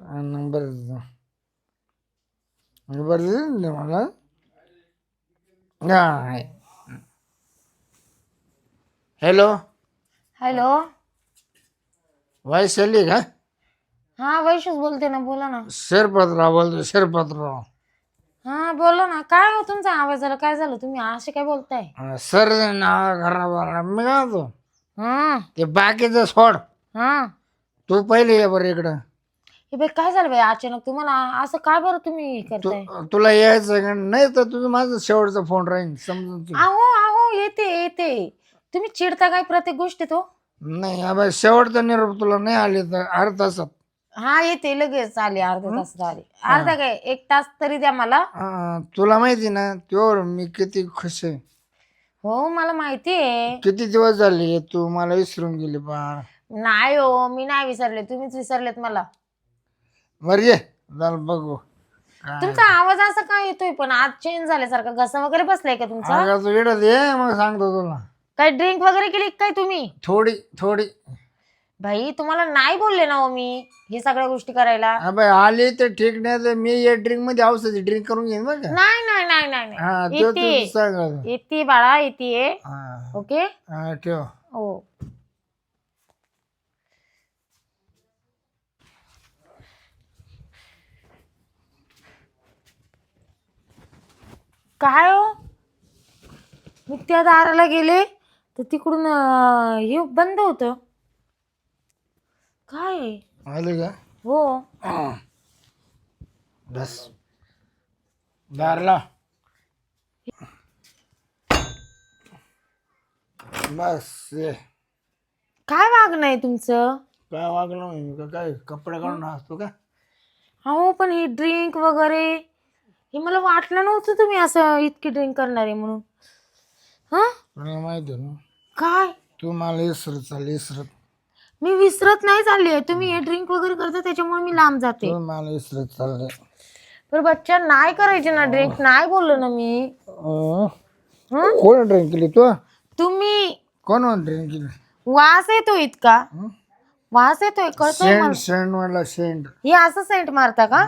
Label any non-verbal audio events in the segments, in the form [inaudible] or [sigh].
Number मला हा hello hello Vaishali का हा वैशूच बोलते ना बोला ना शेरपतराव बोलतो शेरपतराव हा बोला ना काय हो तुमचा आवाज झाला काय झालं तुम्ही असे काय बोलताय अं, सर नाव घरावर मी काय म्हणतो हा ते बाकीचं सोड हा तू पहिले ये बरं इकडं हे बाई काय झालं बाई अचानक तुम्हाला? असं काय बरं तुम्ही तू करताय? तुला यायचं का? नाही तर तुझं माझं शेवटचा फोन राहील समजून तू. आहो आहो येते येते. तुम्ही चिडता काय प्रत्येक गोष्टी तो नाही अबे शेवटचा निरोप तुला नाही आले तर अर्धा तासात. हा येते लगेच आले अर्धा तास आले. अर्धा काय एक तास तरी द्या मला. अं, तुला माहिती ना त्यावर मी किती खुश आहे. हो मला माहिती आहे. किती दिवस झाले तू मला विसरून गेली बा नाही हो मी नाही विसरले तुम्हीच विसरलेत मला. बरं ये झाल बघू. काय तुमचा आवाज असा काय येतोय पण? आज चेंज झाल्यासारखा. घसा वगैरे बसलाय का तुमचा? अगं तू इकडं ये मग सांगतो तुला. काय ड्रिंक वगैरे केली का काय तुम्ही? थोडी थोडी. भाई तुम्हाला नाही बोलले ना हो मी हे सगळ्या गोष्टी करायला? अबे आली तर ठीक नाही तर मी या ड्रिंकमध्ये औषधी ड्रिंक करून घेईन बघ का? नाही नाही नाही नाही हा नाही. तो तू येते. सांग येते बाळा येते. हा. ओके हा, ठेव. हो. काय हो? मी त्या दाराला गेले तर तिकडून अं, हे बंद होत. काय आहे? आली का? हो. बस. दारला. बस ये. काय वागणं आहे तुमचं? काय वागलं मी? का काय कपडे काढून असतो का? हो पण हे ड्रिंक वगैरे हे मला वाटलं नव्हतं तुम्ही असं इतकी ड्रिंक करणार आहे म्हणून. हा? तुला माहिती आहे ना. काय? तू मला इसरत चाल इसरत. मी विसरत नाही चालली आहे. तुम्ही हे ड्रिंक वगैरे करता त्याच्यामुळे मी लांब जाते. तू मला इसरत चालले पण बच्चा नाही करायचे ना ड्रिंक नाही बोललो ना मी. अं? हं? कोण ड्रिंक केली तू? तुम्ही. कोण ड्रिंक केली? वास येतो इतका. वास येतोय कळतोय सेंट मला. सेंट वाला सेंट. हे असं सेंट मारता का?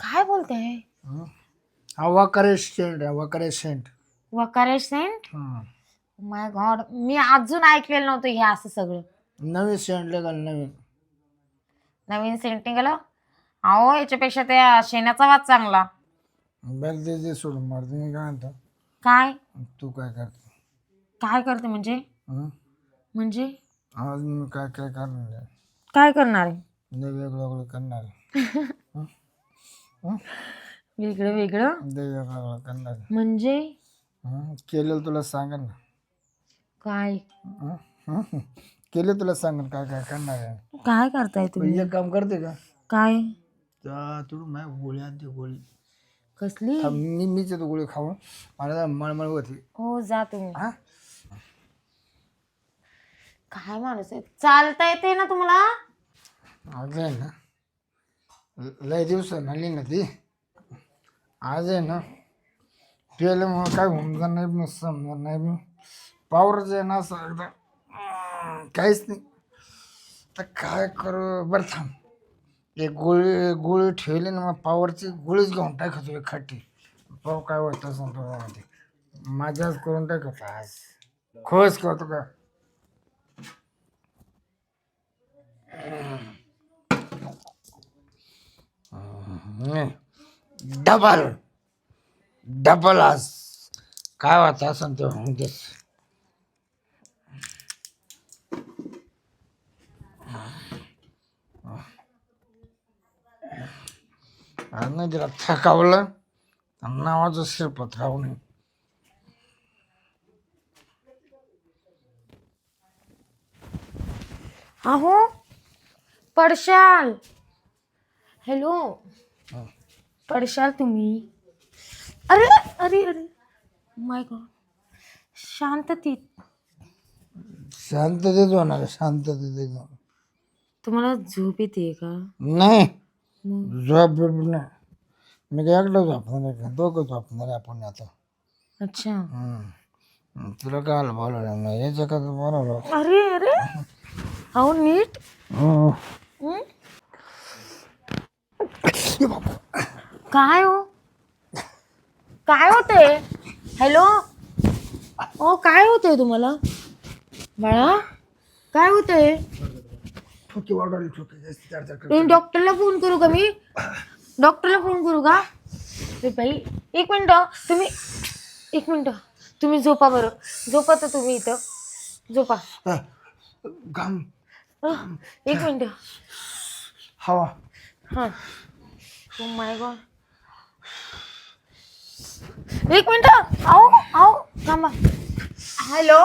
काय बोलताय? हा वकरे सेंट आहे वकरे सेंट. वकारे सेंट? हं. माय गॉड मी अजून ऐकलेलं नव्हतं हे असं सगळं. नवीन सेंट लेगाल नवीन. नवीन सेंट निघालं? अहो याच्यापेक्षा त्या शेणाचा वास चांगला. बरं ते ते सोडून मारते मी काय म्हणतो? काय? तू काय करते? काय करते म्हणजे? हं? म्हणजे? आज मी काय काय करणार आहे? काय करणार आहे? लय वेगळं वेगळं करणार आहे. [laughs] वेगळं वेगळं. म्हणजे? केलेलं तुला सांगेन. ना काय? हं? केलं तुला सांगेन काय काय करणार आहे. काय करताय तुम्ही? एक काम करते का? काय? तू माझ्या गोळी आणते गोळी. कसली? थांब, मी मीच येतो गोळी खाऊन. मला जरा मळमळ होती. हो जा तुम्ही. हा? काय माणूस आहे? चालता येते ना तुम्हाला? आहे ना. ल- लय दिवस आली ना ती. आज आहे ना पेलं मग काय होऊन नाही मग समजणार नाही मग पावरच आहे ना असं एकदा. काहीच नाही. तर काय करू बरं थांब. एक गोळी गोळी ठेवली ना मग पावरची गोळीच घेऊन टाकतो एक खट्टी पाव काय होतं सांगतो त्यामध्ये माझ्याच करून टाकतो आज. खोस करतो का? नाही डबल डबल आज काय वाटतं असं ते आज नाही जरा थकावलं. आणि नावाचं राहू नये. अहो पडशाल. हॅलो पडशाल तुम्ही. अरे अरे अरे. माय गॉड शांततेत. शांततेत होणार शांततेत तुम्हाला झोप येते का? नाही. झोप बिप नाही. मी काय एकटा झोपणार आहे का? दोघं झोपणार आहे आपण आता. अच्छा. हम्म. तुला काय बोलवलं नाही? याच्या का बोलवलं अरे अरे. अहो नीट. हम्म. काय हो? काय होतंय हॅलो ओ काय होतंय तुम्हाला? बाळा काय होतंय? ठोके वाढवले ठोके जास्त चार चार तुम्ही डॉक्टरला फोन करू का मी? डॉक्टरला फोन करू का? रे बाई एक मिनिट तुम्ही एक मिनिट तुम्ही झोपा बरं. झोपा तर तुम्ही इथं. झोपा. घाम. अह, एक मिनिट. हवा. हां. ओ माय गॉड एक मिनिट आओ आओ थांबा. हॅलो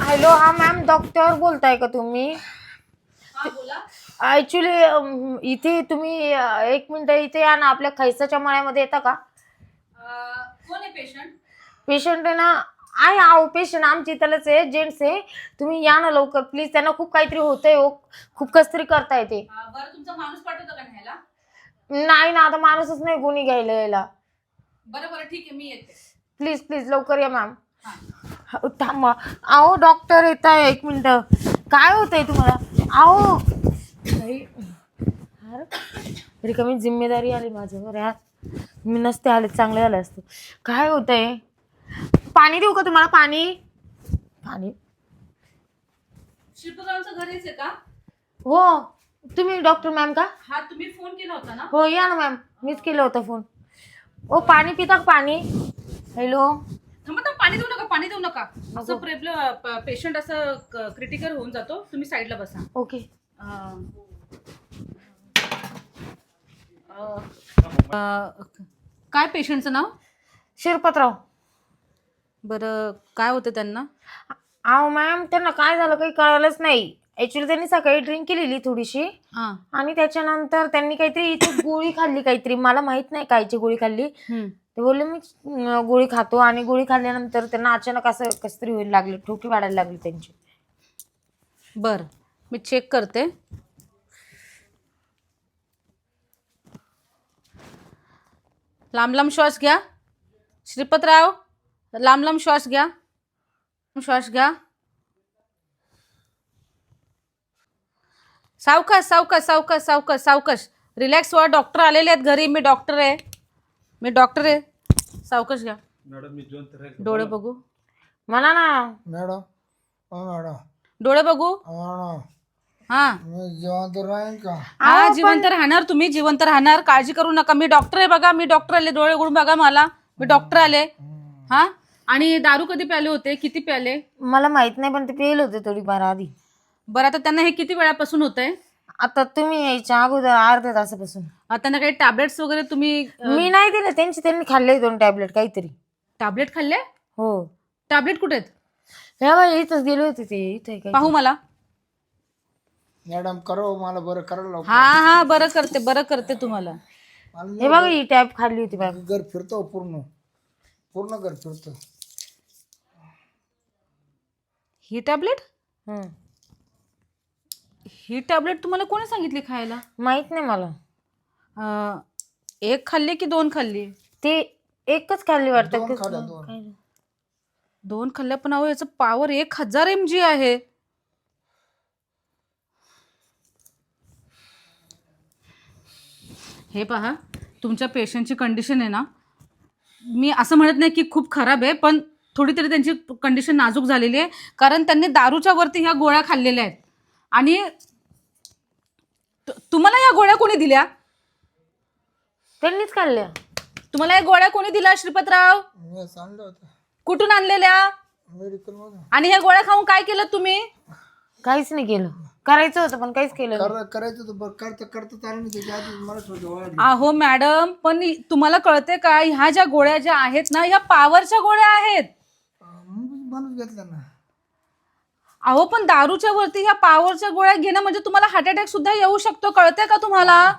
हॅलो हा मॅम डॉक्टर बोलताय का तुम्ही? ॲक्च्युली इथे तुम्ही अं, एक मिनिट इथे या ना आपल्या खैसाच्या मळ्यामध्ये येता का? कोण आहे पेशंट पेशंट आहे ना आहे आहो पेशंट आमच्या इथलंच आहे जेंट्स आहे. तुम्ही या ना लवकर प्लीज त्यांना खूप काहीतरी होतंय हो. खूप कसं तरी करता येते बरं तुमचा माणूस पाठवतो का न्यायला? नाही ना आता माणूसच नाही कोणी घ्यायला यायला. बरं बरं ठीक आहे मी येते. प्लीज प्लीज लवकर या मॅम. हा. थांबा. अहो डॉक्टर येत आहे एक मिनिट. काय होतंय तुम्हाला? अहो. बाई, अरे, रिकामी जिम्मेदारी आली माझ्यावर यार. मी नसते आले चांगले झाले असते. काय होतंय? पाणी देऊ का तुम्हाला? पाणी? पाणी. शिल्पगावचं घर हेच आहे का? हो. तुम्ही डॉक्टर मॅम का? हा तुम्ही फोन केला होता ना? हो या ना मॅम मीच केलं होतं फोन ओ पाणी पिता का पाणी? हॅलो थांबा थांबा, पाणी देऊ नका पाणी देऊ नका. असं प्रॉब्लेम पेशंट असं क्रिटिकल होऊन जातो. तुम्ही साईडला बसा. ओके अं, अं, काय पेशंटचं नाव? शिरपतराव. बरं काय होतं त्यांना? अहो मॅम त्यांना काय झालं काही कळालंच नाही. ऍक्च्युली त्यांनी सकाळी ड्रिंक केलेली थोडीशी. हां. आणि त्याच्यानंतर त्यांनी काहीतरी इथे गोळी खाल्ली काहीतरी. मला माहीत नाही कायची गोळी खाल्ली. ते बोलले मी अं, गोळी खातो. आणि गोळी खाल्ल्यानंतर त्यांना अचानक असं कसं तरी होईल लागलं. ठोकी वाढायला लागली त्यांची. बरं. मी चेक करते. लांब लांब श्वास घ्या. श्रीपतराव लांब लांब श्वास घ्या. श्वास घ्या. सावकाश सावकाश सावकाश सावकाश सावकाश. रिलॅक्स व्हा डॉक्टर आलेले आहेत घरी. मी डॉक्टर आहे. मी डॉक्टर आहे. सावकाश घ्या. डोळे बघू. म्हणा ना. मॅडम हो मॅडम. डोळे बघू. मॅडम. हां. मी जिवंत राहीन का? हा जिवंत राहणार तुम्ही जिवंत राहणार. काळजी करू नका. मी डॉक्टर आहे बघा. मी डॉक्टर आले. डोळे उघडून बघा मला. मी डॉक्टर आले. हा? आणि दारू कधी प्याले होते? किती प्याले? मला माहीत नाही पण ते पेल होते थोडीफार आधी. बरं आता त्यांना हे किती वेळापासून होत आहे आता तुम्ही यायच्या अगोदर अर्ध्या तासापासून. त्यांना काही टॅबलेट्स वगैरे तुम्ही मी नाही दिलं त्यांची त्यांनी खाल्ले दोन टॅबलेट काहीतरी. टॅबलेट खाल्ले? हो. टॅबलेट कुठे आहेत? हे बाई इथंच गेले होते ते इथे पाहू मला. मॅडम करो मला बरं करा हा हा बरं करते बरं करते तुम्हाला. मला हे बघा ही टॅब खाल्ली होती बघा. घर फिरतो पूर्ण. पूर्ण घर फिरतो. ही टॅबलेट हम्म. ही टॅबलेट तुम्हाला कोणी सांगितली खायला? माहीत नाही मला. अं, एक खाल्ली की दोन खाल्ली? ते एकच खाल्ली वाटतं दोन की- खाल्ल्या, दोन. दोन. खाल्ल्या पण अहो याचं पॉवर एक हजार एम जी आहे. हे पहा तुमच्या पेशंटची कंडिशन आहे ना. मी असं म्हणत नाही की खूप खराब आहे पण थोडी तरी त्यांची कंडिशन नाजूक झालेली आहे. कारण त्यांनी दारूच्या वरती ह्या गोळ्या खाल्लेल्या आहेत. आणि तु- तुम्हाला या गोळ्या कोणी दिल्या? त्यांनीच खाल्ल्या तुम्हाला या गोळ्या कोणी दिल्या श्रीपतराव? मी सांगलं होतं. कुठून आणलेल्या? मेडिकल मधून. आणि ह्या गोळ्या खाऊन काय केलं तुम्ही? काहीच नाही केलं. करायचं होतं पण काहीच केलं नाही. कर करायचं होतं बरं करता करता चालू नाही त्याच्या आधी मला थोडी वाढली अहो मॅडम पण तुम्हाला कळते का ह्या ज्या गोळ्या ज्या आहेत ना ह्या पॉवरच्या गोळ्या आहेत. माणूस घेतला ना. अहो पण दारूच्या वरती ह्या पॉवरच्या गोळ्या घेणं म्हणजे तुम्हाला हार्ट अटॅक सुद्धा येऊ शकतो कळते का तुम्हाला?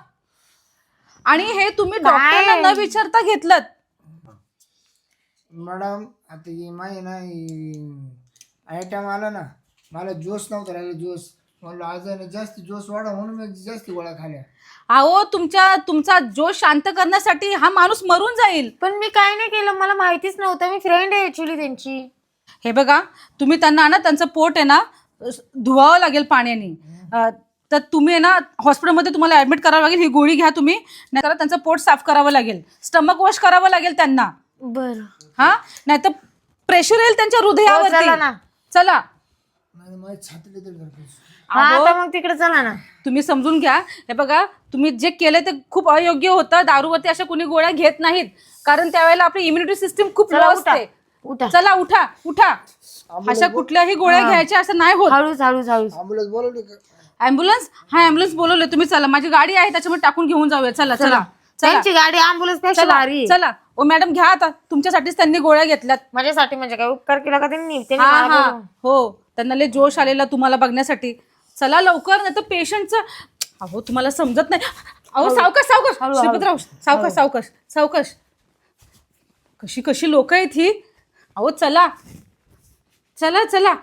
आणि हे तुम्ही डॉक्टरला न विचारता घेतलं मॅडम आता ही माही ना आयटम आला ना मला जोश नव्हता राहिला जोश. म्हणलं आज आहे ना जास्त जोश वाढा म्हणून मी जास्त गोळ्या खाल्या. अहो तुमच्या तुमचा जोश शांत करण्यासाठी हा माणूस मरून जाईल. पण मी काय नाही केलं मला माहितीच नव्हतं. मी फ्रेंड आहे ऍक्च्युली त्यांची. हे बघा तुम्ही त्यांना ना त्यांचं पोट आहे ना धुवावं लागेल पाण्याने. तर तुम्ही ना हॉस्पिटलमध्ये तुम्हाला ऍडमिट करावं लागेल ही गोळी घ्या तुम्ही नाहीतर त्यांचं पोट साफ करावं लागेल. स्टमक वॉश करावं लागेल त्यांना. बरं. हा? नाहीतर प्रेशर येईल त्यांच्या हो, चला हृदयावरती चला. धडधडते. हा आता मग तिकडे चला ना. तुम्ही समजून घ्या. हे बघा तुम्ही जे केलं ते खूप अयोग्य होतं. दारूवरती अशा कुणी गोळ्या घेत नाहीत. कारण त्यावेळेला आपली इम्युनिटी सिस्टीम खूप लो चला उठा. असते. उठा. चला उठा उठा. अशा कुठल्याही गोळ्या घ्यायच्या असं नाही होत. हळूच हळूच हळूच. बोलवली का ऍम्ब्युलन्स हा ऍम्ब्युलन्स बोलवले. तुम्ही चला. माझी गाडी आहे त्याच्यामुळे टाकून घेऊन जाऊया. चला चला. चला. त्यांची गाडी अँब्युलन्सपेक्षा चला भारी. आहे. चला. ओ मॅडम घ्या आता. तुमच्यासाठीच त्यांनी गोळ्या घेतल्यात. माझ्यासाठी म्हणजे काय? उपकार केला का त्यांनी? त्यांनी हा मला हा. हो. त्यांना लय जोश आलेला तुम्हाला बघण्यासाठी. चला लवकर नाही तर पेशंटचं अहो तुम्हाला समजत नाही. अहो सावकाश सावकाश. श्रीपतराव सावकाश सावकाश सावकाश. कशी कशी लोक आहेत ही? अहो चला. चला चला.